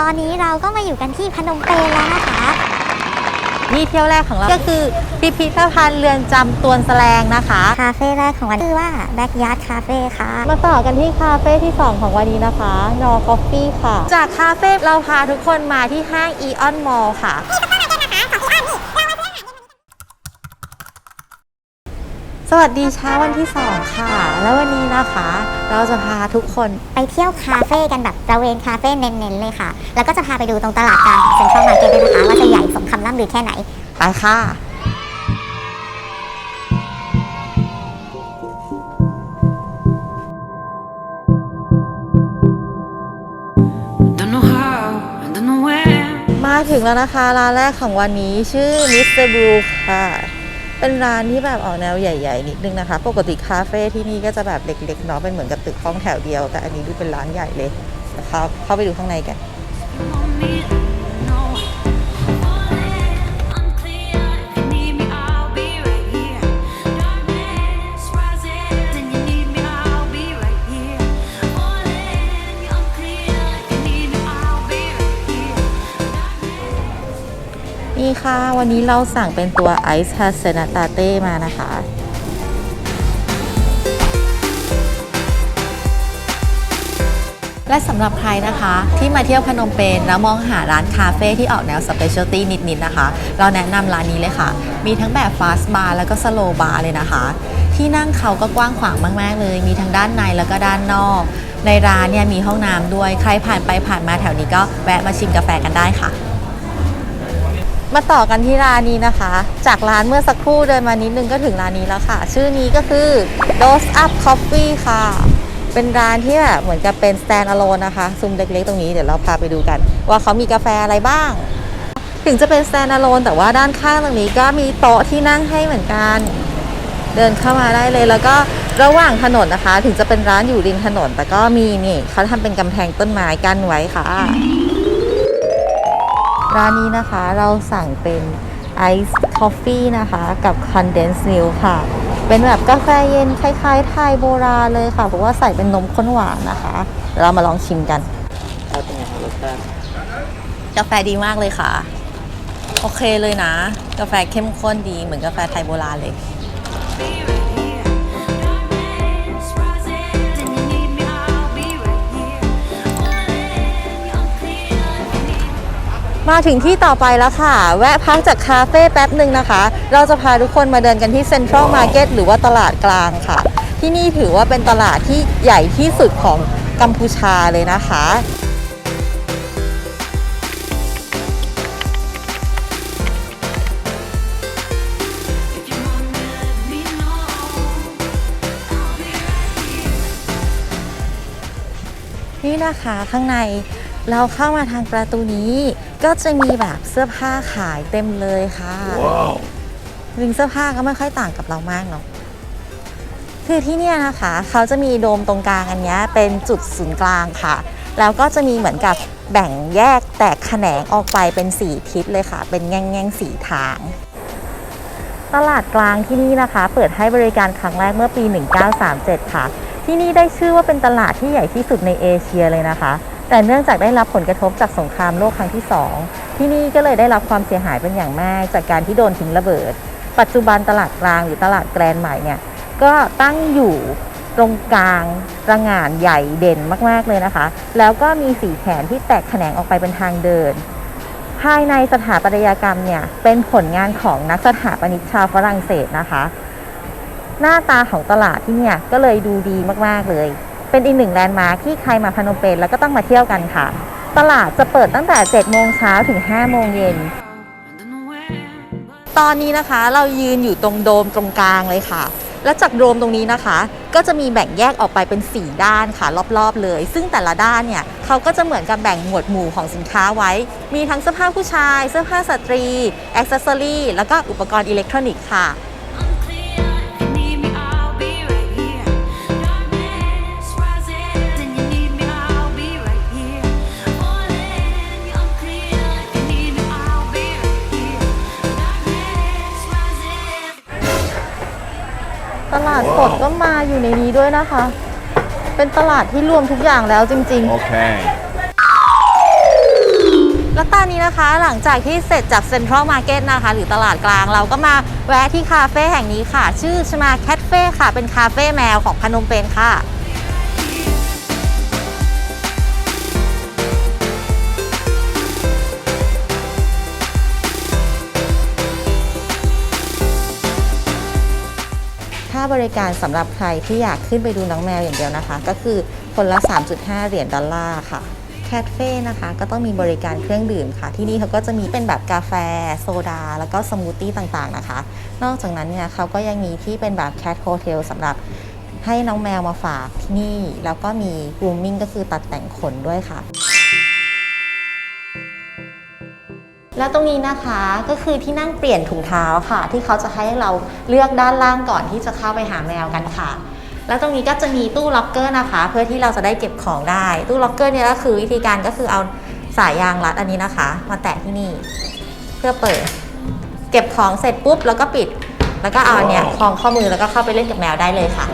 ตอนนี้เราก็มาอยู่กันที่พนมเปญแล้วนะคะที่เที่ยวแรกของเราก็คือพิพิธภัณฑ์เรือนจำตวนแสลงนะคะ คาเฟ่แรกของวันชื่อว่า Backyard Cafe ค่ะ มาต่อกันที่คาเฟ่ที่ 2 ของวันนี้นะคะนอ Coffee ค่ะ จากคาเฟ่เราพาทุกคนมาที่ห้าง Eon Mall ค่ะ สวัสดีเช้าวันที่ 2 ค่ะ แล้ววันนี้นะคะ เราจะพาทุกคนไปเที่ยวคาเฟ่กันแบบตระเวนคาเฟ่เน้นๆเลยค่ะ แล้วก็จะพาไปดูตรงตลาดกลางเซ็นทรัลมาร์เก็ตด้วยนะคะ ว่าจะใหญ่สมคำล่ำลือแค่ไหน ไปค่ะ Don't know how, I don't know where. มาถึงแล้วนะคะ ร้านแรกของวันนี้ชื่อ Mr. Blue ค่ะ เป็นร้านที่แบบออกแนวใหญ่ๆนิดนึงนะคะ ปกติคาเฟ่ที่นี่ก็จะแบบเล็กๆเนาะเป็นเหมือนกับตึกห้องแถวเดียว แต่อันนี้ดูเป็นร้านใหญ่เลยนะคะเข้าไปดูข้างในกัน ค่ะ วันนี้เราสั่งเป็นตัวไอซ์ฮาเซนาตาเต้มานะคะ และสำหรับใครนะคะ ที่มาเที่ยวพนมเปญแล้วมองหาร้านคาเฟ่ที่ออกแนวสเปเชียลตี้นิดๆนะคะ เราแนะนำร้านนี้เลยค่ะ มีทั้งแบบฟาสต์บาร์แล้วก็สโลบาร์เลยนะคะ ที่นั่งเขาก็กว้างขวางมาก ๆ เลย มีทั้งด้านในแล้วก็ด้านนอก ในร้านเนี่ยมีห้องน้ำด้วย ใครผ่านไปผ่านมาแถวนี้ก็แวะมาชิมกาแฟกันได้ค่ะ มาต่อกันที่ร้านนี้นะคะ จากร้านเมื่อสักครู่เดินมานิดนึงก็ถึงร้านนี้แล้วค่ะ ชื่อนี้ก็คือ Dose Up Coffee ค่ะ เป็นร้านที่แบบเหมือนกับเป็น stand alone นะคะซุ้มเล็กๆตรงนี้เดี๋ยวเราพาไปดูกัน ว่าเขามีกาแฟอะไรบ้าง ถึงจะเป็น stand alone แต่ว่าด้านข้างตรงนี้ก็มีโต๊ะที่นั่งให้เหมือนกัน เดินเข้ามาได้เลยแล้วก็ระหว่างถนนนะคะ ถึงจะเป็นร้านอยู่ริมถนน แต่ก็มีนี่เขาทำเป็นกำแพงต้นไม้กั้นไว้ค่ะ ร้านนี้นะคะเราสั่งเป็นไอซ์คอฟฟี่นะคะกับคอนเดนซ์มิลค่ะ เป็นแบบกาแฟเย็นคล้ายๆ ไทยโบราณเลยค่ะเพราะว่าใส่เป็นนมข้นหวานนะคะเดี๋ยวเรามาลองชิมกันกาแฟดีมากเลยค่ะ โอเคเลยนะ กาแฟเข้มข้นดีเหมือนกาแฟไทยโบราณเลย มาถึงที่ต่อไปแล้วค่ะ แวะพักจากคาเฟ่แป๊บหนึ่งนะคะ เราจะพาทุกคนมาเดินกันที่เซ็นทรัลมาร์เก็ตหรือว่าตลาดกลางค่ะ ที่นี่ถือว่าเป็นตลาดที่ใหญ่ที่สุดของกัมพูชาเลยนะคะนี่นะคะข้างใน เราเข้ามาทางประตูนี้ ก็จะมีแบบเสื้อผ้าขายเต็มเลยค่ะถึงเสื้อผ้าก็ไม่ค่อยต่างกับเรามากเนาะคือที่เนี่ยนะคะเขาจะมีโดมตรงกลางอันเนี้ยเป็นจุดศูนย์กลางค่ะ แล้วก็จะมีเหมือนกับแบ่งแยกแตกแขนงออกไปเป็นสี่ทิศเลยค่ะ เป็นแง่งแง่งๆสีทาง ตลาดกลางที่นี่นะคะ เปิดให้บริการครั้งแรกเมื่อปี 1937 ค่ะ ที่นี่ได้ชื่อว่าเป็นตลาดที่ใหญ่ที่สุดในเอเชียเลยนะคะ แต่เนื่องจากได้รับผลกระทบจากสงครามโลกครั้งที่ 2 ที่นี่ก็เลยได้รับความเสียหายเป็นอย่างมาก จากการที่โดนทิ้งระเบิด ปัจจุบันตลาดกลางหรือตลาดแกรนใหม่เนี่ยก็ตั้งอยู่ตรงกลางระงานใหญ่เด่นมาก ๆ เลยนะคะ แล้วก็มีสีแขนที่แตกแขนงออกไปเป็นทางเดิน ภายในสถาปัตยกรรมเนี่ยเป็นผลงานของนักสถาปนิกชาวฝรั่งเศสนะคะ หน้าตาของตลาดที่เนี่ยก็เลยดูดีมาก ๆ เลย เป็นอีกหนึ่งแลนด์มาร์คที่ใครมาพนมเปญแล้วก็ต้องมาเที่ยวกันค่ะ ตลาดจะเปิดตั้งแต่ 7 โมงเช้าถึง 5 โมงเย็น ตอนนี้นะคะเรายืนอยู่ตรงโดมตรงกลางเลยค่ะ และจากโดมตรงนี้นะคะ ก็จะมีแบ่งแยกออกไปเป็น 4 ด้านค่ะรอบๆเลย ซึ่งแต่ละด้านเนี่ยเขาก็จะเหมือนกับแบ่งหมวดหมู่ของสินค้าไว้ มีทั้งเสื้อผ้าผู้ชาย เสื้อผ้าสตรีอ็อกเซสซอรี่แล้วก็อุปกรณ์อิเล็กทรอนิกส์ค่ะ ลาดสดก็มาอยู่ในนี้ด้วยนะคะ เป็นตลาดที่รวมทุกอย่างแล้วจริง ๆ Okay. แล้วตอนนี้นะคะหลังจากที่เสร็จจากเซ็นทรัลมาร์เก็ตนะคะ หรือตลาดกลางเราก็มาแวะที่คาเฟ่แห่งนี้ค่ะ ชื่อชมาแคทเฟ่ค่ะ เป็นคาเฟ่แมวของพนมเปญค่ะ บริการสำหรับใครที่อยากขึ้นไปดูน้องแมวอย่างเดียวนะคะ ก็คือคนละ 3.5 เหรียญดอลลาร์ค่ะแคทเฟ่นะคะก็ต้องมีบริการเครื่องดื่มค่ะ ที่นี่เขาก็จะมีเป็นแบบกาแฟ โซดา แล้วก็สมูทตี้ต่างๆนะคะ นอกจากนั้นเนี่ยเขาก็ยังมีที่เป็นแบบแคทโฮเทลสำหรับให้น้องแมวมาฝากที่นี่ แล้วก็มี grooming ก็คือตัดแต่งขนด้วยค่ะ และตรงนี้นะคะก็คือที่นั่งเปลี่ยนถุงเท้าค่ะ ที่เขาจะให้เราเลือกด้านล่างก่อนที่จะเข้าไปหาแมวกันค่ะ แล้วตรงนี้ก็จะมีตู้ล็อกเกอร์นะคะ เพื่อที่เราจะได้เก็บของได้ ตู้ล็อกเกอร์เนี่ยก็คือวิธีการก็คือเอาสายยางรัดอันนี้นะคะ มาแตะที่นี่ เพื่อเปิด เก็บของเสร็จปุ๊บแล้วก็ปิด แล้วก็เอาเนี้ยคล้องข้อมือแล้วก็เข้าไปเล่นกับแมวได้เลยค่ะ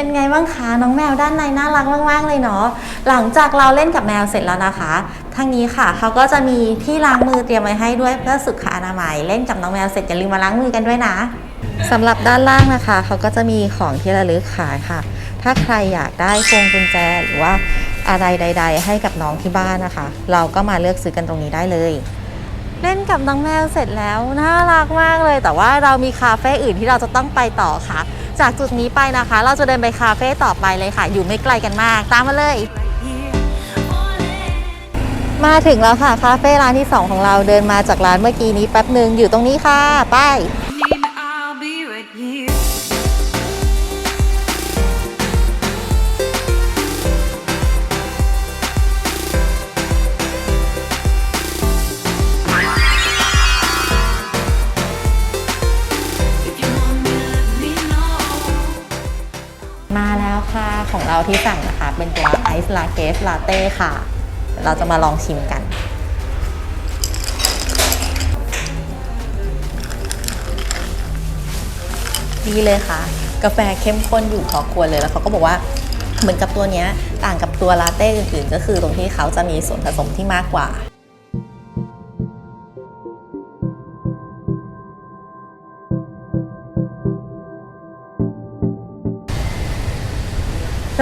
เป็นไงบ้างคะน้องแมวด้านในน่ารักมากๆเลยเนาะหลังจากเราเล่นกับแมวเสร็จแล้วนะคะทางนี้ค่ะเขาก็จะมีที่ล้างมือเตรียมไว้ให้ด้วยเพื่อสุขอนามัยเล่นกับน้องแมวเสร็จอย่าลืมมาล้างมือกันด้วยนะสำหรับด้านล่างนะคะเขาก็จะมีของที่ระลึกขายค่ะ ถ้าใครอยากได้พวงกุญแจหรือว่าอะไรใด ๆ ให้กับน้องที่บ้านนะคะ เราก็มาเลือกซื้อกันตรงนี้ได้เลยเล่นกับน้องแมวเสร็จแล้วน่ารักมากเลย แต่ว่าเรามีคาเฟ่อื่นที่เราจะต้องไปต่อค่ะ จากจุดนี้ไปนะคะ เราจะเดินไปคาเฟ่ต่อไปเลยค่ะ อยู่ไม่ไกลกันมาก ตามมาเลย มาถึงแล้วค่ะ คาเฟ่ร้านที่ 2 ของเราเดินมาจากร้านเมื่อกี้นี้แป๊บหนึ่งอยู่ตรงนี้ค่ะ ไป ของเราที่สั่งนะคะ เป็นตัวไอซ์ลาเกสลาเต้ค่ะ เราจะมาลองชิมกัน ดีเลยค่ะ กาแฟเข้มข้นอยู่พอควรเลยแล้วเขาก็บอกว่าเหมือนกับตัวเนี้ยต่างกับตัวลาเต้อื่นๆ ก็คือตรงที่เขาจะมีส่วนผสมที่มากกว่า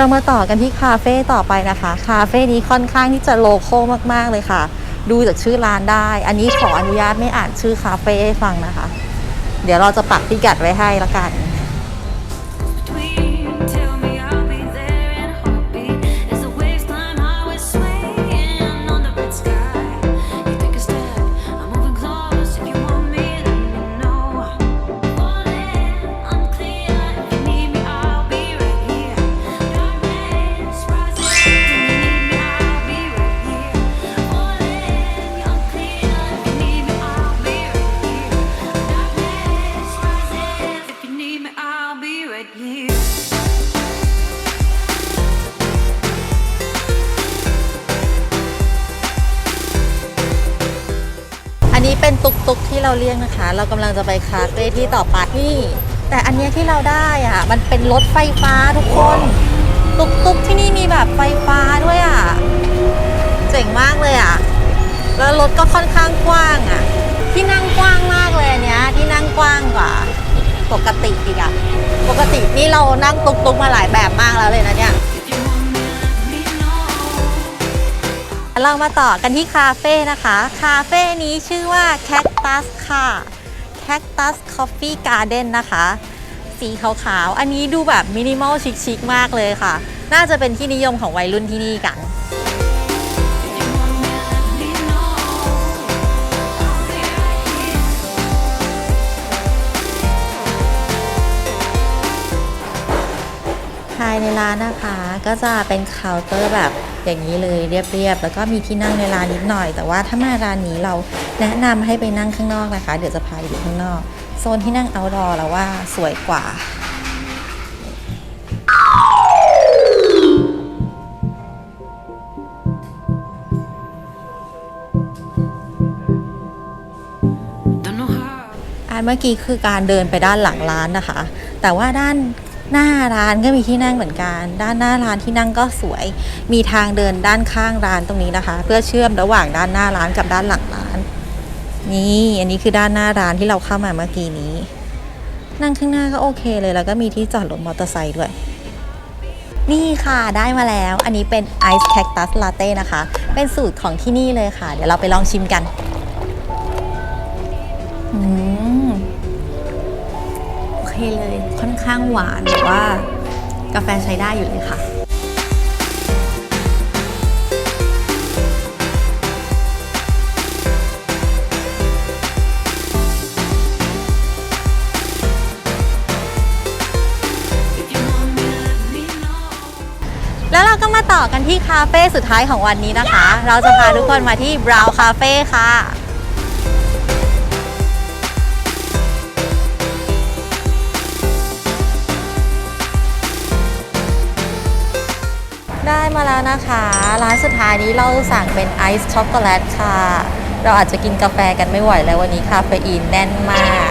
เรามาต่อกันที่คาเฟ่ต่อไปนะคะ คาเฟ่นี้ค่อนข้างที่จะโลโก้มากๆเลยค่ะ ดูจากชื่อร้านได้ อันนี้ขออนุญาตไม่อ่านชื่อคาเฟ่ให้ฟังนะคะ เดี๋ยวเราจะปักพิกัดไว้ให้ละกัน เป็นตุกตุกที่เราเรียกนะคะ เรากำลังจะไปคาเฟ่ที่ต่อไปนี่ แต่อันนี้ที่เราได้อะ มันเป็นรถไฟฟ้าทุกคน ตุกตุกที่นี่มีแบบไฟฟ้าด้วยอะ เจ๋งมากเลยอะ แล้วรถก็ค่อนข้างกว้างอะ ที่นั่งกว้างมากเลยอันเนี้ยที่นั่งกว้างกว่า ปกติอีกอะ ปกตินี่เรานั่งตุกตุกมาหลายแบบมากแล้วเลยนะเนี่ย เรามาต่อกันที่คาเฟ่นะคะ คาเฟ่นี้ชื่อว่า Cactus ค่ะ Cactus Coffee Garden นะคะ สีขาวๆ อันนี้ดูแบบมินิมอลชิคๆมากเลยค่ะ น่าจะเป็นที่นิยมของวัยรุ่นที่นี่กัน ภายในร้านนะคะ ก็จะเป็นเคาน์เตอร์แบบอย่างนี้เลยเรียบๆแล้วก็มีที่นั่งในร้านนิดหน่อย แต่ว่าถ้ามาร้านนี้เราแนะนำให้ไปนั่งข้างนอกนะคะ เดี๋ยวจะพาไปดูข้างนอก โซนที่นั่ง outdoor แล้วว่าสวยกว่า Don't know how. อันเมื่อกี้คือการเดินไปด้านหลังร้านนะคะ แต่ว่าด้าน หน้าร้านก็มีที่นั่งเหมือนกัน ด้านหน้าร้านที่นั่งก็สวย มีทางเดินด้านข้างร้านตรงนี้นะคะ เพื่อเชื่อมระหว่างด้านหน้าร้านกับด้านหลังร้าน นี่อันนี้คือด้านหน้าร้านที่เราเข้ามาเมื่อกี้นี้ นั่งข้างหน้าก็โอเคเลยแล้วก็มีที่จอดรถมอเตอร์ไซค์ด้วยนี่ค่ะได้มาแล้ว อันนี้เป็น Ice Cactus Latte นะคะ เป็นสูตรของที่นี่เลยค่ะ เดี๋ยวเราไปลองชิมกันอืมโอเคเลย ข้างหวานแต่ว่ากาแฟใช้ได้อยู่เลยค่ะแล้วเราก็มาต่อกันที่คาเฟ่สุดท้ายของวันนี้นะคะ เราจะพาทุกคนมาที่ Brown Cafe ค่ะ มาแล้วนะคะ ร้านสุดท้ายนี้เราสั่งเป็นไอซ์ช็อกโกแลตค่ะ เราอาจจะกินกาแฟกันไม่ไหวแล้ววันนี้คาเฟอีนแน่นมาก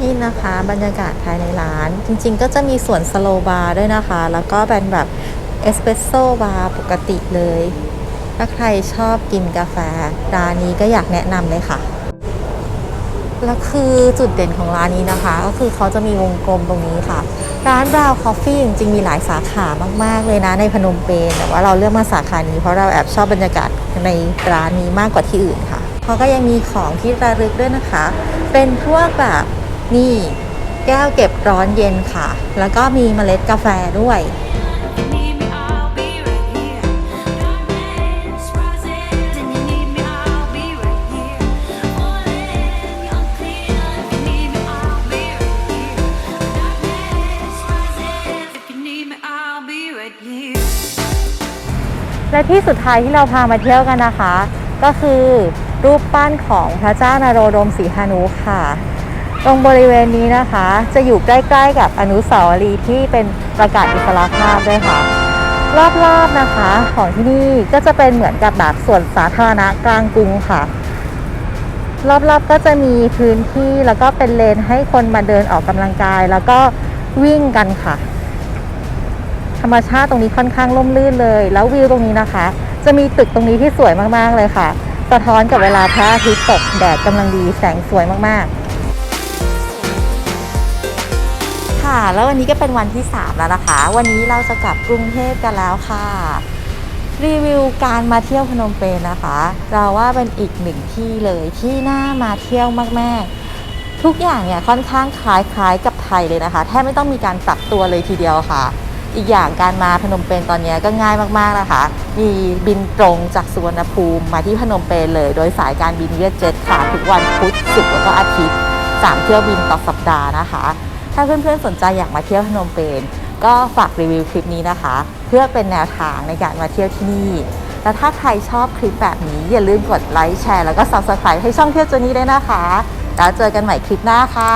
นี่นะคะบรรยากาศภายในร้าน จริงๆ ก็จะมีส่วนสโลบาร์ด้วยนะคะ แล้วก็เป็นแบบเอสเปรสโซ่บาร์ปกติเลย ถ้าใครชอบกินกาแฟ ร้านนี้ก็อยากแนะนำเลยค่ะแล้วคือจุดเด่นของร้านนี้นะคะ ก็คือเขาจะมีวงกลมตรงนี้ค่ะ ร้านบราวคอฟฟี่จริงๆมีหลายสาขามาก ๆ เลยนะในพนมเปญแต่ว่าเราเลือกมาสาขานี้เพราะเราแอบชอบบรรยากาศในร้านนี้มากกว่าที่อื่นค่ะเขาก็ยังมีของที่ระลึกด้วยนะคะ เป็นพวกแบบนี่แก้วเก็บร้อนเย็นค่ะ แล้วก็มีเมล็ดกาแฟด้วย และที่สุดท้ายที่เราพามาเที่ยวกันนะคะ ก็คือรูปปั้นของพระเจ้านโรดมศรีหานุค่ะ ตรงบริเวณนี้นะคะ จะอยู่ใกล้ๆกับอนุสาวรีย์ที่เป็นประกาศอิสรภาพด้วยค่ะ รอบๆนะคะ ของที่นี่ก็จะเป็นเหมือนกับแบบส่วนสาธารณะกลางกรุงค่ะรอบๆก็จะมีพื้นที่แล้วก็เป็นเลนให้คนมาเดินออกกำลังกาย แล้วก็วิ่งกันค่ะ ธรรมชาติตรงนี้ค่อนข้างร่มรื่นเลย แล้ววิวตรงนี้นะคะ จะมีตึกตรงนี้ที่สวยมากๆเลยค่ะ สะท้อนกับเวลาพระอาทิตย์ตกแดดกำลังดีแสงสวยมากๆ ค่ะ แล้ววันนี้ก็เป็นวันที่ 3 แล้วนะคะ วันนี้เราจะกลับกรุงเทพกันแล้วค่ะ รีวิวการมาเที่ยวพนมเปญนะคะ เราว่าเป็นอีกหนึ่งที่เลยที่น่ามาเที่ยวมากๆทุกอย่างเนี่ยค่อนข้างคล้ายๆกับไทยเลยนะคะ แทบไม่ต้องมีการปรับตัวเลยทีเดียวค่ะ อีกอย่างการมาพนมเปญตอนนี้ก็ง่ายมากๆนะคะ มีบินตรงจากสุวรรณภูมิมาที่พนมเปญเลย โดยสายการบินเวียดเจ็ตค่ะทุกวันพุธศุกร์แล้วก็อาทิตย์3เที่ยวบินต่อสัปดาห์นะคะ ถ้าเพื่อนๆสนใจอยากมาเที่ยวพนมเปญก็ฝากรีวิวคลิปนี้นะคะ เพื่อเป็นแนวทางในการมาเที่ยวที่นี่ และถ้าใครชอบคลิปแบบนี้อย่าลืมกดไลค์แชร์แล้วก็ subscribe ให้ช่องเที่ยวจอนี้ด้วยนะคะ แล้วเจอกันใหม่คลิปหน้าค่ะ